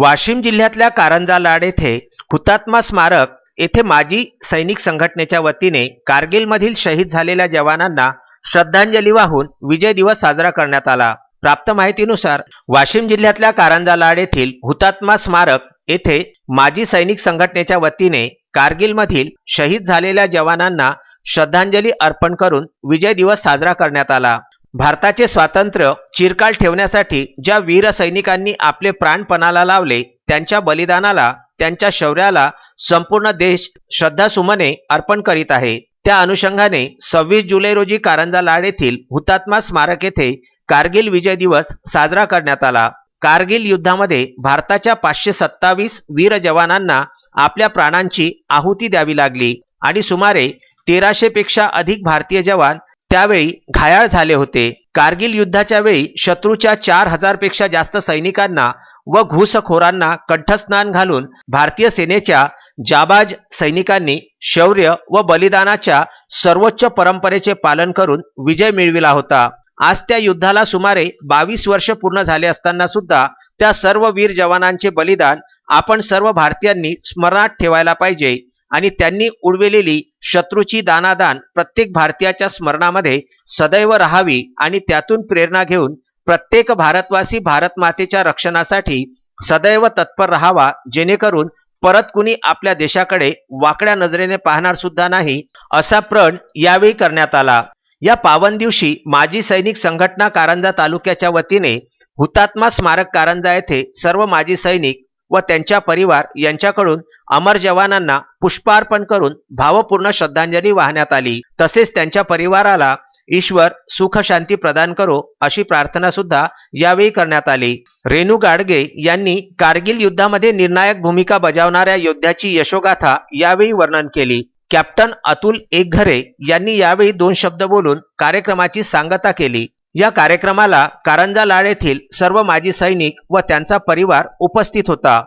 वाशिम जिल्ह्यातल्या कारंजा लाड येथे हुतात्मा स्मारक येथे माजी सैनिक संघटनेच्या वतीने कारगिलमधील शहीद झालेल्या जवानांना श्रद्धांजली वाहून विजय दिवस साजरा करण्यात आला. प्राप्त माहितीनुसार वाशिम जिल्ह्यातल्या कारंजा लाड येथील हुतात्मा स्मारक येथे माजी सैनिक संघटनेच्या वतीने कारगिलमधील शहीद झालेल्या जवानांना श्रद्धांजली अर्पण करून विजय दिवस साजरा करण्यात आला. भारताचे स्वातंत्र्य चिरकाल ठेवण्यासाठी ज्या वीर सैनिकांनी आपले प्राणपणाला लावले त्यांच्या बलिदानाला त्यांच्या शौर्याला संपूर्ण देश श्रद्धासुमने अर्पण करीत आहे. त्या अनुषंगाने सव्वीस जुलै रोजी कारंजा लाड येथील हुतात्मा स्मारक येथे कारगिल विजय दिवस साजरा करण्यात आला. कारगिल युद्धामध्ये भारताच्या पाचशे सत्तावीस वीर जवानांना आपल्या प्राणांची आहुती द्यावी लागली आणि सुमारे तेराशे पेक्षा अधिक भारतीय जवान त्यावेळी घायाळ झाले होते. कारगिल युद्धाच्या वेळी शत्रूच्या चार हजारपेक्षा जास्त सैनिकांना व घुसखोरांना कंठस्नान घालून भारतीय सेनेच्या जाबाज सैनिकांनी शौर्य व बलिदानाच्या सर्वोच्च परंपरेचे पालन करून विजय मिळविला होता. आज त्या युद्धाला सुमारे बावीस वर्ष पूर्ण झाले असताना सुद्धा त्या सर्व वीर जवानांचे बलिदान आपण सर्व भारतीयांनी स्मरणात ठेवायला पाहिजे आणि त्यांनी उडविलेली शत्रूची दानादान प्रत्येक भारतीयाच्या स्मरणामध्ये सदैव राहावी आणि त्यातून प्रेरणा घेऊन प्रत्येक भारतवासी भारत मातेच्या रक्षणासाठी सदैव तत्पर राहावा जेणेकरून परत कुणी आपल्या देशाकडे वाकड्या नजरेने पाहणार सुद्धा नाही असा प्रण यावेळी करण्यात आला. या पावन दिवशी माजी सैनिक संघटना कारंजा तालुक्याच्या वतीने हुतात्मा स्मारक कारंजा येथे सर्व माजी सैनिक व त्यांच्या परिवार यांच्याकडून अमर जवानांना पुष्पार्पण करून भावपूर्ण श्रद्धांजली वाहण्यात आली. तसेच त्यांच्या परिवाराला ईश्वर सुख शांती प्रदान करो अशी प्रार्थना सुद्धा यावेळी करण्यात आली. रेणू गाडगे यांनी कारगिल युद्धामध्ये निर्णायक भूमिका बजावणाऱ्या योद्ध्याची यशोगाथा यावेळी वर्णन केली. कॅप्टन अतुल एकघरे यांनी यावेळी दोन शब्द बोलून कार्यक्रमाची सांगता केली. या कार्यक्रमाला कारंजा लाड येथील सर्व माजी सैनिक व त्यांचा परिवार उपस्थित होता.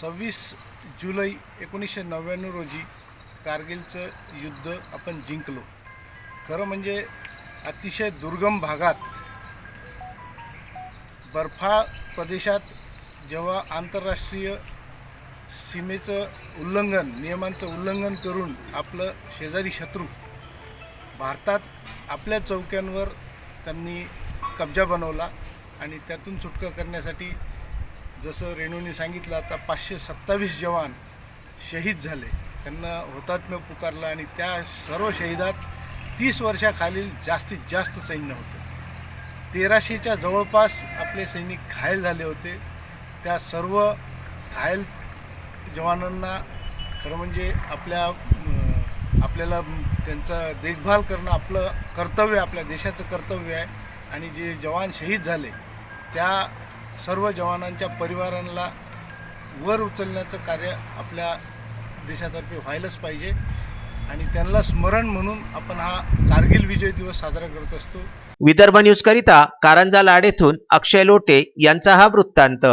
सव्वीस जुलै एकोणीसशे नव्याण्णव रोजी कारगिलचं युद्ध आपण जिंकलो. खरं म्हणजे अतिशय दुर्गम भागात बर्फा प्रदेशात जेव्हा आंतरराष्ट्रीय सीमेचं उल्लंघन नियमांचं उल्लंघन करून आपलं शेजारी शत्रू भारतात आपल्या चौक्यांवर त्यांनी कब्जा बनवला आणि त्यातून सुटका करण्यासाठी जसं रेणूने सांगितलं आता पाचशे सत्तावीस जवान शहीद झाले. त्यांना हुतात्म्य पुकारलं आणि त्या सर्व शहीदात तीस वर्षाखालील जास्तीत जास्त सैन्य होते. तेराशेच्या जवळपास आपले सैनिक घायल झाले होते. त्या सर्व घायल जवानांना खरं म्हणजे आपल्या आपल्याला त्यांचा देखभाल करणं आपलं कर्तव्य आपल्या देशाचं कर्तव्य आहे. आणि जे जवान शहीद झाले त्या सर्व जवानांच्या परिवारांना वर उचलण्याचं कार्य आपल्या देशातर्फे व्हायलाच पाहिजे. आणि त्यांना स्मरण म्हणून आपण हा कारगिल विजय दिवस साजरा करत असतो. विदर्भ न्यूजकरिता कारंजा लाडेथून अक्षय लोटे यांचा हा वृत्तांत.